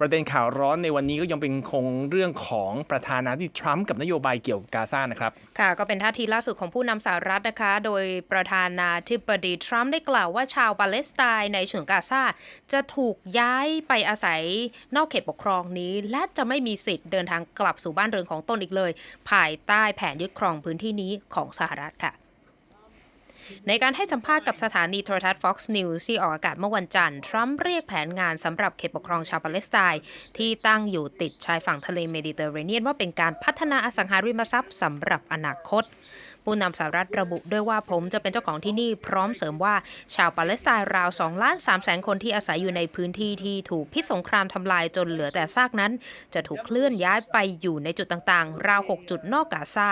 ประเด็นข่าวร้อนในวันนี้ก็ยังเป็นคงเรื่องของประธานาธิบดีทรัมป์กับนโยบายเกี่ยวกับกาซานะครับค่ะก็เป็นท่าทีล่าสุดของผู้นำสหรัฐนะคะ โดยประธานาธิบดีทรัมป์ได้กล่าวว่าชาวปาเลสไตน์ในฉนวนกาซาจะถูกย้ายไปอาศัยนอกเขตปกครองนี้ และจะไม่มีสิทธิ์เดินทางกลับสู่บ้านเรือนของตนอีกเลย ภายใต้แผนยึดครองพื้นที่นี้ของสหรัฐค่ะ ในการให้สัมภาษณ์กับสถานีโทรทัศน์ Fox News ที่ออกอากาศเมื่อวันจันทร์ ทรัมป์เรียกแผนงานสำหรับเขตปกครองชาวปาเลสไตน์ที่ตั้งอยู่ติดชายฝั่งทะเลเมดิเตอร์เรเนียนว่าเป็นการพัฒนาอสังหาริมทรัพย์สำหรับอนาคตผู้นำสหรัฐระบุด้วยว่าผมจะเป็นเจ้าของที่นี่พร้อมเสริมว่าชาวปาเลสไตน์ราว2ล้าน3แสนคนที่อาศัยอยู่ในพื้นที่ที่ถูกพิษสงครามทำลายจนเหลือแต่ซากนั้น จะถูกเคลื่อนย้ายไปอยู่ในจุดต่างๆ ราว 6 จุดนอกกาซา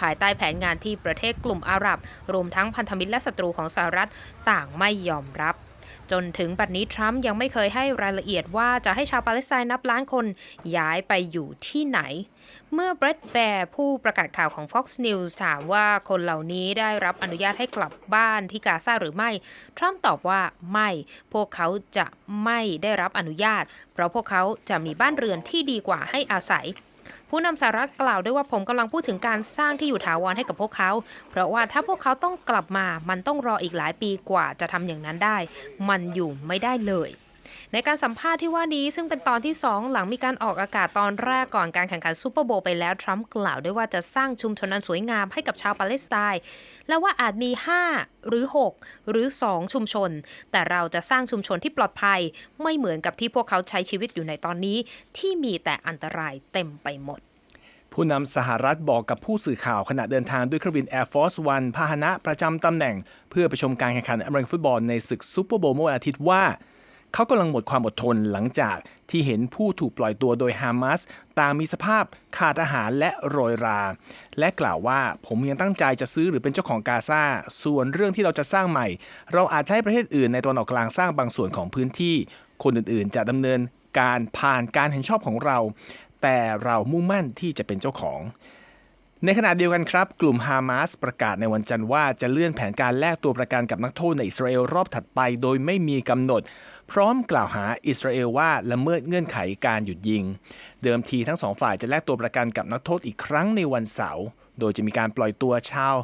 ภายใต้แผนงานที่ประเทศกลุ่มอาหรับ รวมทั้งพันธมิตรและศัตรูของสหรัฐต่างไม่ยอมรับ จนถึงบัดนี้ทรัมป์ยังไม่เคยให้รายละเอียดว่าจะให้ชาวปาเลสไตน์นับล้านคนย้ายไปอยู่ที่ไหน เมื่อเบรดแบร์ผู้ประกาศข่าวของ Fox News ถามว่าคนเหล่านี้ได้รับอนุญาตให้กลับบ้านที่กาซาหรือไม่ ทรัมป์ตอบว่าไม่ พวกเขาจะไม่ได้รับอนุญาต เพราะพวกเขาจะมีบ้านเรือนที่ดีกว่าให้อาศัย ผู้นำสหรัฐกล่าวด้วยว่าผมกำลังพูดถึงการสร้างที่อยู่ถาวรให้กับพวกเขา เพราะว่าถ้าพวกเขาต้องกลับมา มันต้องรออีกหลายปีกว่าจะทำอย่างนั้นได้ มันอยู่ไม่ได้เลย ในการสัมภาษณ์ที่ว่านี้ซึ่งเป็นตอนที่ 2 หลังมีการออกอากาศตอนแรกก่อนการแข่งขันซูเปอร์โบว์ไปแล้ว ทรัมป์กล่าวด้วยว่าจะสร้างชุมชนอันสวยงามให้กับชาวปาเลสไตน์และว่าอาจมี 5 หรือ 6 หรือ 2 ชุมชน แต่เราจะสร้างชุมชนที่ปลอดภัย ไม่เหมือนกับที่พวกเขาใช้ชีวิตอยู่ในตอนนี้ ที่มีแต่อันตรายเต็มไปหมดผู้นำสหรัฐบอกกับผู้สื่อข่าวขณะเดินทางด้วยเครื่องบิน Air Force One พาหนะประจำตำแหน่ง เพื่อไปชมการแข่งขันอเมริกันฟุตบอลในศึกซูเปอร์โบว์เมื่อวันอาทิตย์ว่า เขากำลังหมดความอดทนหลังจากที่เห็นผู้ถูกปล่อยตัวโดยฮามาสตางมีสภาพขาดอาหารและโรยรา และกล่าวว่าผมยังตั้งใจจะซื้อหรือเป็นเจ้าของกาซาส่วนเรื่องที่เราจะสร้างใหม่ เราอาจจะให้ประเทศอื่นในตะวันออกกลางสร้างบางส่วนของพื้นที่ คนอื่นๆ จะดำเนินการผ่านการเห็นชอบของเรา แต่เรามุ่งมั่นที่จะเป็นเจ้าของ ในขณะเดียวกันครับ กลุ่มฮามาสประกาศในวันจันทร์ว่าจะเลื่อนแผนการแลกตัวประกันกับนักโทษในอิสราเอลรอบถัดไปโดยไม่มีกำหนด พร้อมกล่าวหาอิสราเอลว่าละเมิดเงื่อนไขการหยุดยิง เดิมทีทั้งสองฝ่ายจะแลกตัวประกันกับนักโทษอีกครั้งในวันเสาร์โดยจะมีการปล่อยตัวชาว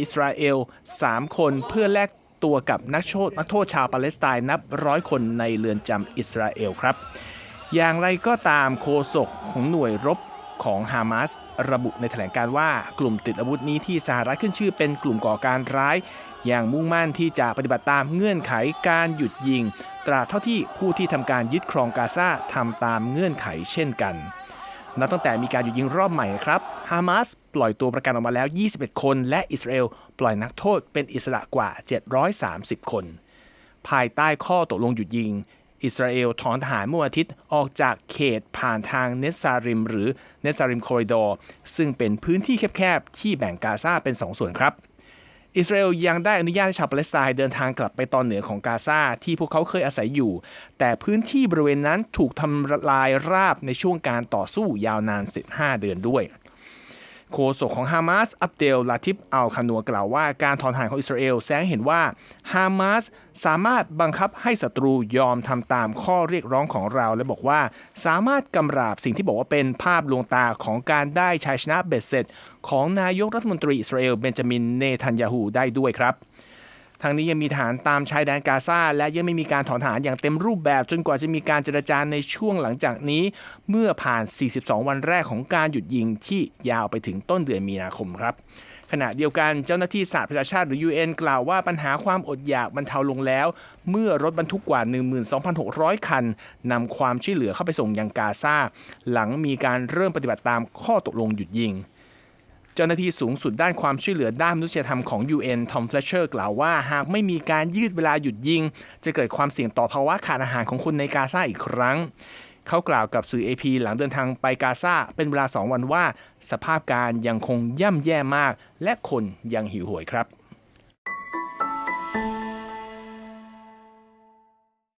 อิสราเอล 3 คนเพื่อแลกตัวกับนักโทษนักโทษชาวปาเลสไตน์นับร้อยคนในเรือนจำอิสราเอลครับ อย่างไรก็ตามโฆษกของหน่วยรบ ของฮามาสระบุในแถลงการว่ากลุ่มติดอาวุธนี้ที่สหรัฐขึ้นชื่อเป็นกลุ่มก่อการร้าย อย่างมุ่งมั่นที่จะปฏิบัติตามเงื่อนไขการหยุดยิง ตราเท่าที่ผู้ที่ทำการยึดครองกาซาทำตามเงื่อนไขเช่นกันนับตั้งแต่มีการหยุดยิงรอบใหม่ครับ ฮามาสปล่อยตัวประกันออกมาแล้ว 21 คน และอิสราเอลปล่อยนักโทษเป็นอิสระกว่า 730 คน ภายใต้ข้อตกลงหยุดยิง อิสราเอลถอนทหารเมื่ออาทิตย์ออกจากเขตผ่านทางเนสซาริม หรือเนสซาริมคอริดอร์ซึ่งเป็นพื้นที่แคบๆ ที่แบ่งกาซาเป็น 2 ส่วนครับ อิสราเอลยังได้อนุญาตให้ชาวปาเลสไตน์เดินทางกลับไปตอนเหนือของกาซาที่พวกเขาเคยอาศัยอยู่ แต่พื้นที่บริเวณนั้นถูกทำลายราบในช่วงการต่อสู้ยาวนาน 15 เดือนด้วย โฆษกของฮามาสอับเดลลาทิฟอัลคานัวกล่าวว่าการถอนทหารของอิสราเอลแสดงเห็นว่าฮามาสสามารถบังคับให้ศัตรูยอมทำตามข้อเรียกร้องของเรา และบอกว่าสามารถกำราบสิ่งที่บอกว่าเป็นภาพลวงตาของการได้ชัยชนะเบ็ดเสร็จ ของนายกรัฐมนตรีอิสราเอลเบนจามินเนทันยาฮูได้ด้วยครับ ทางนี้ยังมีฐานตามชายแดนกาซาและยังไม่มีการถอนฐานอย่างเต็มรูปแบบ จนกว่าจะมีการเจรจาในช่วงหลังจากนี้ เมื่อผ่าน 42 วันแรกของการหยุดยิงที่ยาวไปถึงต้นเดือนมีนาคมครับขณะเดียวกันเจ้าหน้าที่สหประชาชาติหรือ UN กล่าวว่าปัญหาความอดอยากบรรเทาลงแล้ว เมื่อรถบรรทุกกว่า 12,600 คันนำความช่วยเหลือเข้าไปส่งยังกาซาหลังมีการเริ่มปฏิบัติตามข้อตกลงหยุดยิง เจ้าหน้าที่สูงสุดด้านความช่วยเหลือด้านมนุษยธรรมของ UN ทอมเฟลเชอร์กล่าวว่า หากไม่มีการยืดเวลาหยุดยิง จะเกิดความเสี่ยงต่อภาวะขาดอาหารของคนในกาซาอีกครั้ง เขากล่าวกับสื่อ AP หลังเดินทางไปกาซาเป็นเวลา 2 วันว่า สภาพการยังคงย่ำแย่มาก และคนยังหิวโหยครับ